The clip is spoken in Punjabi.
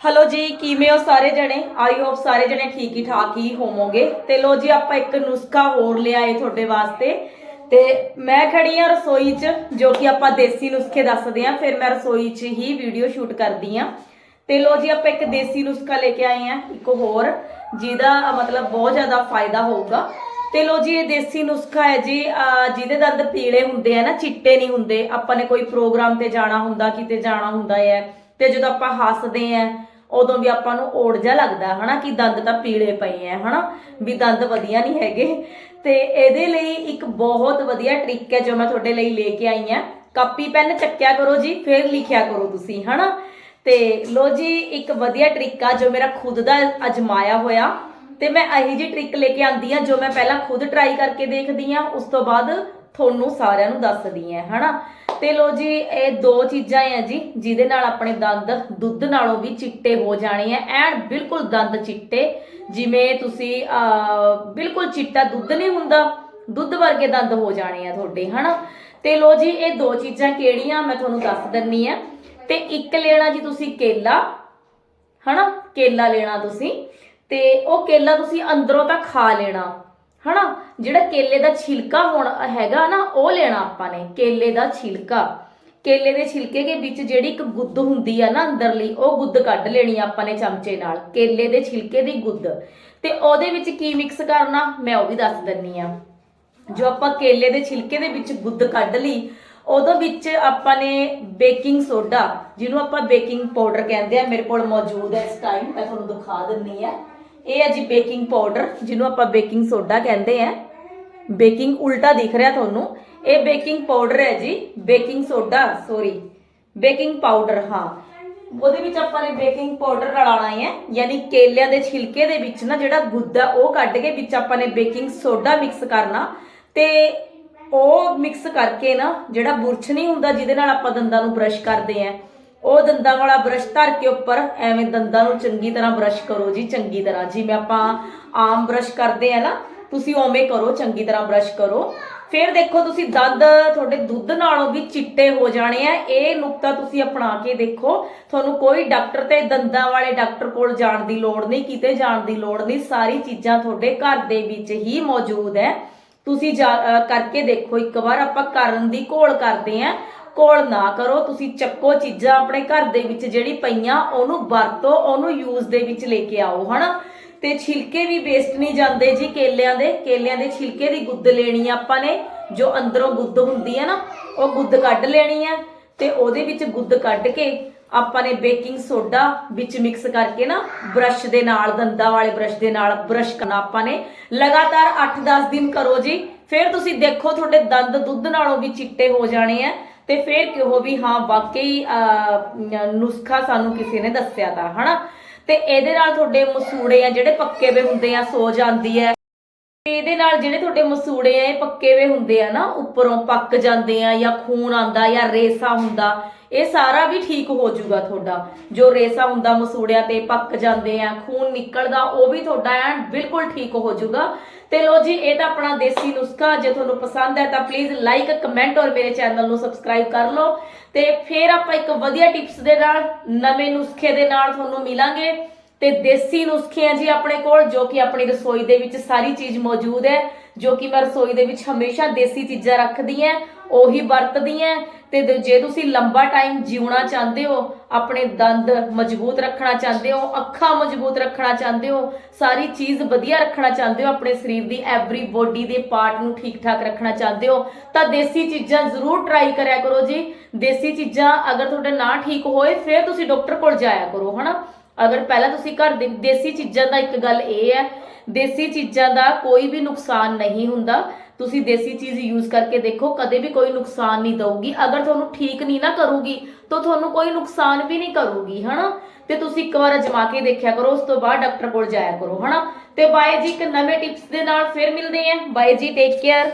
ਹੈਲੋ ਜੀ, ਕਿਵੇਂ ਹੋ ਸਾਰੇ ਜਣੇ? ਆਈ ਹੋਪ ਸਾਰੇ ਜਣੇ ਠੀਕ ਹੀ ਠਾਕ ਹੀ ਹੋਵੋਗੇ। ਤੇ ਲੋ ਜੀ, ਆਪਾਂ ਇੱਕ ਨੁਸਖਾ ਹੋਰ ਲਿਆਏ ਤੁਹਾਡੇ ਵਾਸਤੇ। ਤੇ ਮੈਂ ਖੜੀ ਆ ਰਸੋਈ 'ਚ, ਜੋ ਕਿ ਆਪਾਂ ਦੇਸੀ ਨੁਸਖੇ ਦੱਸਦੇ ਆ ਫਿਰ ਮੈਂ ਰਸੋਈ 'ਚ ਹੀ ਵੀਡੀਓ ਸ਼ੂਟ ਕਰਦੀ ਆ ਤੇ ਲੋ ਜੀ, ਆਪਾਂ ਇੱਕ ਦੇਸੀ ਨੁਸਖਾ ਲੈ ਕੇ ਆਏ ਆ ਇੱਕ ਹੋਰ, ਜਿਹਦਾ ਮਤਲਬ ਬਹੁਤ ਜ਼ਿਆਦਾ ਫਾਇਦਾ ਹੋਊਗਾ। ਤੇ ਲੋ ਜੀ, ਇਹ ਦੇਸੀ ਨੁਸਖਾ ਹੈ ਜੀ ਜਿਹਦੇ ਦੰਦ ਪੀਲੇ ਹੁੰਦੇ ਆ ਨਾ, ਚਿੱਟੇ ਨਹੀਂ ਹੁੰਦੇ। ਆਪਾਂ ਨੇ ਕੋਈ ਪ੍ਰੋਗਰਾਮ ਤੇ ਜਾਣਾ ਹੁੰਦਾ, ਕਿਤੇ ਜਾਣਾ ਹੁੰਦਾ ਹੈ, ਤੇ ਜਦੋਂ ਆਪਾਂ ਹੱਸਦੇ ਆ ਉਦੋਂ ਵੀ ਆਪਾਂ ਨੂੰ ਓੜ ਜਾ ਲੱਗਦਾ, ਹਨਾ, ਕਿ ਦੰਦ ਤਾਂ ਪੀਲੇ ਪਏ ਆ ਹਨਾ, ਵੀ ਦੰਦ ਵਧੀਆ ਨਹੀਂ ਹੈਗੇ। ਤੇ ਇਹਦੇ ਲਈ ਇੱਕ ਬਹੁਤ ਵਧੀਆ ਟ੍ਰਿਕ ਹੈ ਜੋ ਮੈਂ ਤੁਹਾਡੇ ਲਈ ਲੈ ਕੇ ਆਈ ਆ। ਕਾਪੀ, ਪੈਨ ਚੱਕਿਆ ਕਰੋ ਜੀ, ਫਿਰ ਲਿਖਿਆ ਕਰੋ ਤੁਸੀਂ, ਹਨਾ। ਤੇ ਲੋ ਜੀ, ਇੱਕ ਵਧੀਆ ਟ੍ਰਿਕ ਆ ਜੋ ਮੇਰਾ ਖੁਦ ਦਾ ਅਜਮਾਇਆ ਹੋਇਆ। ਤੇ ਮੈਂ ਇਹੀ ਜੀ ਟ੍ਰਿਕ ਲੈ ਕੇ ਆਂਦੀ ਆ ਜੋ ਮੈਂ ਪਹਿਲਾਂ ਖੁਦ ਟਰਾਈ ਕਰਕੇ ਦੇਖਦੀ ਆ, ਉਸ ਤੋਂ ਬਾਅਦ ਤੁਹਾਨੂੰ ਸਾਰਿਆਂ ਨੂੰ ਦੱਸਦੀ ਆ, ਹਨਾ। ਤੇ ਲੋ ਜੀ, ਇਹ ਦੋ ਚੀਜ਼ਾਂ ਆ ਜੀ, ਜਿਹਦੇ ਨਾਲ ਆਪਣੇ ਦੰਦ ਦੁੱਧ ਨਾਲੋਂ ਵੀ ਚਿੱਟੇ ਹੋ ਜਾਣੇ ਆ। ਐਨ ਬਿਲਕੁਲ ਦੰਦ ਚਿੱਟੇ, ਜਿਵੇਂ ਤੁਸੀਂ ਬਿਲਕੁਲ ਚਿੱਟਾ ਦੁੱਧ ਨਹੀਂ ਹੁੰਦਾ, ਦੁੱਧ ਵਰਗੇ ਦੰਦ ਹੋ ਜਾਣੇ ਆ ਤੁਹਾਡੇ, ਹਨਾ? ਤੇ ਲੋ ਜੀ, ਇਹ ਦੋ ਚੀਜ਼ਾਂ ਕਿਹੜੀਆਂ, ਮੈਂ ਤੁਹਾਨੂੰ ਦੱਸ ਦਿੰਨੀ ਆ। ਤੇ ਇੱਕ ਲੈਣਾ ਜੀ ਤੁਸੀਂ ਕੇਲਾ, ਹਨਾ? ਕੇਲਾ ਲੈਣਾ ਤੁਸੀਂ। ਤੇ ਉਹ ਕੇਲਾ ਤੁਸੀਂ ਅੰਦਰੋਂ ਤਾਂ ਖਾ ਲੈਣਾ। ਹਨਾ? ਜਿਹੜਾ ਕੇਲੇ ਦਾ ਛਿਲਕਾ ਹੋਣਾ ਹੈਗਾ ਨਾ, ਉਹ ਲੈਣਾ ਆਪਾਂ ਨੇ, ਕੇਲੇ ਦਾ ਛਿਲਕਾ। ਕੇਲੇ ਦੇ ਛਿਲਕੇ ਦੇ ਵਿੱਚ ਜਿਹੜੀ ਇੱਕ ਗੁੱਦ ਹੁੰਦੀ ਆ ਨਾ ਅੰਦਰਲੀ, ਉਹ ਗੁੱਦ ਕੱਢ ਲੈਣੀ ਆਪਾਂ ਨੇ ਚਮਚੇ ਨਾਲ। ਕੇਲੇ ਦੇ ਛਿਲਕੇ ਦੀ ਗੁੱਦ। ਤੇ ਉਹਦੇ ਵਿੱਚ ਕੀ ਮਿਕਸ ਕਰਨਾ? ਮੈਂ ਉਹ ਵੀ ਦੱਸ ਦਿੰਨੀ ਆ। ਜੋ ਆਪਾਂ ਕੇਲੇ ਦੇ ਛਿਲਕੇ ਦੇ ਵਿੱਚ ਗੁੱਦ ਕੱਢ ਲਈ, ਉਹਦੇ ਵਿੱਚ ਆਪਾਂ ਨੇ ਬੇਕਿੰਗ ਸੋਡਾ, ਜਿਹਨੂੰ ਆਪਾਂ ਬੇਕਿੰਗ ਪਾਊਡਰ ਕਹਿੰਦੇ ਆ, ਮੇਰੇ ਕੋਲ ਮੌਜੂਦ ਹੈ ਇਸ ਟਾਈਮ ਮੈਂ ਤੁਹਾਨੂੰ ਦਿਖਾ ਦਿੰਨੀ ਆ। ਇਹ ਹੈ ਜੀ ਬੇਕਿੰਗ ਪਾਊਡਰ ਜਿਹਨੂੰ ਆਪਾਂ ਬੇਕਿੰਗ ਸੋਡਾ ਕਹਿੰਦੇ ਆ। ਬੇਕਿੰਗ ਉਲਟਾ ਦਿਖ ਰਿਹਾ ਤੁਹਾਨੂੰ। ਇਹ ਬੇਕਿੰਗ ਪਾਊਡਰ ਹੈ ਜੀ baking soda sorry baking powder ਹਾਂ। ਉਹਦੇ ਵਿੱਚ ਆਪਾਂ ਨੇ ਬੇਕਿੰਗ ਪਾਊਡਰ ਰਲਾਣਾ ਹੈ ਯਾਨੀ ਕੇਲਿਆਂ ਦੇ ਛਿਲਕੇ ਦੇ ਵਿੱਚ ਨਾ ਜਿਹੜਾ ਗੁੱਦਾ ਉਹ ਕੱਢ ਕੇ ਵਿੱਚ ਆਪਾਂ ਨੇ ਬੇਕਿੰਗ ਸੋਡਾ ਮਿਕਸ ਕਰਨਾ। ਤੇ ਉਹ ਮਿਕਸ ਕਰਕੇ ਨਾ, ਜਿਹੜਾ ਬੁਰਸ਼ ਨਹੀਂ ਹੁੰਦਾ, ਜਿਹਦੇ ਨਾਲ ਆਪਾਂ ਦੰਦਾਂ ਨੂੰ ਬਰਸ਼ ਕਰਦੇ ਆ ਉਹ ਦੰਦਾਂ ਵਾਲਾ ਬਰਸ਼ ਧਰ ਕੇ ਉੱਪਰ, ਐਵੇਂ ਦੰਦਾਂ ਨੂੰ ਚੰਗੀ ਤਰ੍ਹਾਂ ਬਰਸ਼ ਕਰੋ ਜੀ, ਚੰਗੀ ਤਰ੍ਹਾਂ। ਜਿਵੇਂ ਆਪਾਂ ਆਮ ਬਰਸ਼ ਕਰਦੇ ਆ ਨਾ, ਤੁਸੀਂ ਓਵੇਂ ਕਰੋ, ਚੰਗੀ ਤਰ੍ਹਾਂ ਬਰਸ਼ ਕਰੋ। ਫਿਰ ਦੇਖੋ ਤੁਸੀਂ ਦੰਦ, ਤੁਹਾਡੇ ਦੁੱਧ ਨਾਲੋਂ ਵੀ ਚਿੱਟੇ ਹੋ ਜਾਣੇ ਆ। ਇਹ ਨੁਕਤਾ ਤੁਸੀਂ ਅਪਣਾ ਕੇ ਦੇਖੋ। ਤੁਹਾਨੂੰ ਕੋਈ ਡਾਕਟਰ ਤੇ ਦੰਦਾਂ ਵਾਲੇ ਡਾਕਟਰ ਕੋਲ ਜਾਣ ਦੀ ਲੋੜ ਨਹੀਂ, ਕਿਤੇ ਜਾਣ ਦੀ ਲੋੜ ਨਹੀਂ। ਸਾਰੀ ਚੀਜ਼ਾਂ ਤੁਹਾਡੇ ਘਰ ਦੇ ਵਿੱਚ ਹੀ ਮੌਜੂਦ ਹੈ। ਤੁਸੀਂ ਜਾ- ਕਰਕੇ ਦੇਖੋ, ਇੱਕ ਵਾਰ ਆਪਾਂ ਕਰਨ ਦੀ ਘੋਲ ਕਰਦੇ ਆਂ। ਘੋਲ ਨਾ ਕਰੋ। ਤੁਸੀਂ ਚੱਕੋ ਚੀਜ਼ਾਂ ਆਪਣੇ ਘਰ ਦੇ ਵਿੱਚ ਜਿਹੜੀ ਪਈਆਂ, ਉਹਨੂੰ ਵਰਤੋ, ਉਹਨੂੰ ਯੂਜ਼ ਦੇ ਵਿੱਚ ਲੈ ਕੇ ਆਓ, ਹਨਾ? ਤੇ ਛਿਲਕੇ ਵੀ ਵੇਸਟ ਨਹੀਂ ਜਾਂਦੇ ਜੀ ਕੇਲਿਆਂ ਦੇ। ਕੇਲਿਆਂ ਦੇ ਛਿਲਕੇ ਦੀ ਗੁੱਦ ਲੈਣੀ ਆ ਆਪਾਂ ਨੇ। ਜੋ ਅੰਦਰੋਂ ਗੁੱਦ ਹੁੰਦੀ ਹੈ ਨਾ, ਉਹ ਗੁੱਦ ਕੱਢ ਲੈਣੀ ਹੈ ਤੇ ਉਹਦੇ ਵਿੱਚ ਗੁੱਦ ਕੱਢ ਕੇ ਆਪਾਂ ਨੇ ਬੇਕਿੰਗ ਸੋਡਾ ਵਿੱਚ ਮਿਕਸ ਕਰਕੇ ਨਾ ਬ੍ਰਸ਼ ਦੇ ਨਾਲ, ਦੰਦਾਂ ਵਾਲੇ ਬ੍ਰਸ਼ ਦੇ ਨਾਲ ਬ੍ਰਸ਼ ਕਰਨਾ ਆਪਾਂ ਨੇ। ਲਗਾਤਾਰ 8-10 ਦਿਨ ਕਰੋ ਜੀ। ਫਿਰ ਤੁਸੀਂ ਦੇਖੋ ਤੁਹਾਡੇ ਦੰਦ ਦੁੱਧ ਨਾਲੋਂ ਵੀ ਚਿੱਟੇ ਹੋ ਜਾਣੇ ਆ। ਤੇ ਫਿਰ ਕਿਹੋ ਵੀ ਹਾਂ ਵਾਕਈ ਅਹ, ਨੁਸਖਾ ਸਾਨੂੰ ਕਿਸੇ ਨੇ ਦੱਸਿਆ ਤਾਂ ਹਨਾ? ਤੇ ਇਹਦੇ ਨਾਲ ਤੁਹਾਡੇ ਮਸੂੜੇ ਆ ਜਿਹੜੇ ਪੱਕੇ ਵੇ ਹੁੰਦੇ ਆ ਸੋ ਜਾਂਦੀ ਹੈ। ਤੇ ਇਹਦੇ ਨਾਲ ਜਿਹੜੇ ਤੁਹਾਡੇ ਮਸੂੜੇ ਆ, ਇਹ ਪੱਕੇ ਵੇ ਹੁੰਦੇ ਆ ਨਾ, ਉੱਪਰੋਂ ਪੱਕ ਜਾਂਦੇ ਆ ਜਾਂ ਖੂਨ ਆਂਦਾ ਜਾਂ ਰੇਸਾ ਹੁੰਦਾ, ਇਹ ਸਾਰਾ ਵੀ ਠੀਕ ਹੋ ਜਾਊਗਾ ਤੁਹਾਡਾ। ਜੋ ਰੇਸਾ ਹੁੰਦਾ ਮਸੂੜਿਆਂ ਤੇ ਪੱਕ ਜਾਂਦੇ ਆ, ਖੂਨ ਨਿਕਲਦਾ, ਉਹ ਵੀ ਤੁਹਾਡਾ ਐਨ ਬਿਲਕੁਲ ਠੀਕ ਹੋ ਜਾਊਗਾ। ਤੇ ਲੋ ਜੀ, ਇਹ ਤਾਂ ਆਪਣਾ ਦੇਸੀ ਨੁਸਖਾ, ਜੇ ਤੁਹਾਨੂੰ ਪਸੰਦ ਹੈ ਤਾਂ ਪਲੀਜ਼ ਲਾਈਕ ਕਮੈਂਟ ਔਰ ਮੇਰੇ ਚੈਨਲ ਨੂੰ ਸਬਸਕ੍ਰਾਈਬ ਕਰ ਲਓ। ਤੇ ਫਿਰ ਆਪਾਂ ਇੱਕ ਵਧੀਆ ਟਿਪਸ ਦੇ ਨਾਲ, ਨਵੇਂ ਨੁਸਖੇ ਦੇ ਨਾਲ ਤੁਹਾਨੂੰ ਮਿਲਾਂਗੇ। ਤੇ ਦੇਸੀ ਨੁਸਖੇ ਆ ਜੀ ਆਪਣੇ ਕੋਲ, ਜੋ ਕਿ ਆਪਣੀ ਰਸੋਈ ਦੇ ਵਿੱਚ ਸਾਰੀ ਚੀਜ਼ ਮੌਜੂਦ ਹੈ, ਜੋ ਕਿ ਮੈਂ ਰਸੋਈ ਦੇ ਵਿੱਚ ਹਮੇਸ਼ਾ ਦੇਸੀ ਚੀਜ਼ਾਂ ਰੱਖਦੀ ਹਾਂ, ਉਹੀ ਵਰਤਦੀ ਹਾਂ ਤੇ ਜੇ ਤੁਸੀਂ ਲੰਬਾ ਟਾਈਮ ਜਿਉਣਾ ਚਾਹੁੰਦੇ ਹੋ, ਆਪਣੇ ਦੰਦ ਮਜ਼ਬੂਤ ਰੱਖਣਾ ਚਾਹੁੰਦੇ ਹੋ, ਅੱਖਾਂ ਮਜ਼ਬੂਤ ਰੱਖਣਾ ਚਾਹੁੰਦੇ ਹੋ, ਸਾਰੀ ਚੀਜ਼ ਵਧੀਆ ਰੱਖਣਾ ਚਾਹੁੰਦੇ ਹੋ, ਆਪਣੇ ਸਰੀਰ ਦੀ ਐਵਰੀ ਬੋਡੀ ਦੇ ਪਾਰਟ ਨੂੰ ਠੀਕ ਠਾਕ ਰੱਖਣਾ ਚਾਹੁੰਦੇ ਹੋ, ਤਾਂ ਦੇਸੀ ਚੀਜ਼ਾਂ ਜ਼ਰੂਰ ਟਰਾਈ ਕਰਿਆ ਕਰੋ ਜੀ। ਦੇਸੀ ਚੀਜ਼ਾਂ ਅਗਰ ਤੁਹਾਡੇ ਨਾ ਠੀਕ ਹੋਏ, ਫਿਰ ਤੁਸੀਂ ਡਾਕਟਰ ਕੋਲ ਜਾਇਆ ਕਰੋ, ਹਨਾ? ਅਗਰ ਪਹਿਲਾਂ ਤੁਸੀਂ ਘਰ ਦੇ ਦੇਸੀ ਚੀਜ਼ਾਂ ਦਾ ਇੱਕ ਗੱਲ ਇਹ ਹੈ, ਦੇਸੀ ਚੀਜ਼ਾਂ ਦਾ ਕੋਈ ਵੀ ਨੁਕਸਾਨ ਨਹੀਂ ਹੁੰਦਾ। ਤੁਸੀਂ ਦੇਸੀ ਚੀਜ਼ ਯੂਜ਼ ਕਰਕੇ ਦੇਖੋ, ਕਦੇ ਵੀ ਕੋਈ ਨੁਕਸਾਨ ਨਹੀਂ ਦਊਗੀ। ਅਗਰ ਤੁਹਾਨੂੰ ਠੀਕ ਨਹੀਂ ਨਾ ਕਰੂਗੀ, ਤਾਂ ਤੁਹਾਨੂੰ ਕੋਈ ਨੁਕਸਾਨ ਵੀ ਨਹੀਂ ਕਰੂਗੀ, ਹਨਾ? ਤੇ ਤੁਸੀਂ ਇੱਕ ਵਾਰ ਅਜਮਾ ਕੇ ਦੇਖਿਆ ਕਰੋ, ਉਸ ਤੋਂ ਬਾਅਦ ਡਾਕਟਰ ਕੋਲ ਜਾਇਆ ਕਰੋ, ਹਨਾ? ਤੇ ਬਾਏ ਜੀ ਇੱਕ ਨਵੇਂ ਟਿਪਸ ਦੇ ਨਾਲ ਫਿਰ ਮਿਲਦੇ ਆਂ ਬਾਏ ਜੀ ਟੇਕ ਕੇਅਰ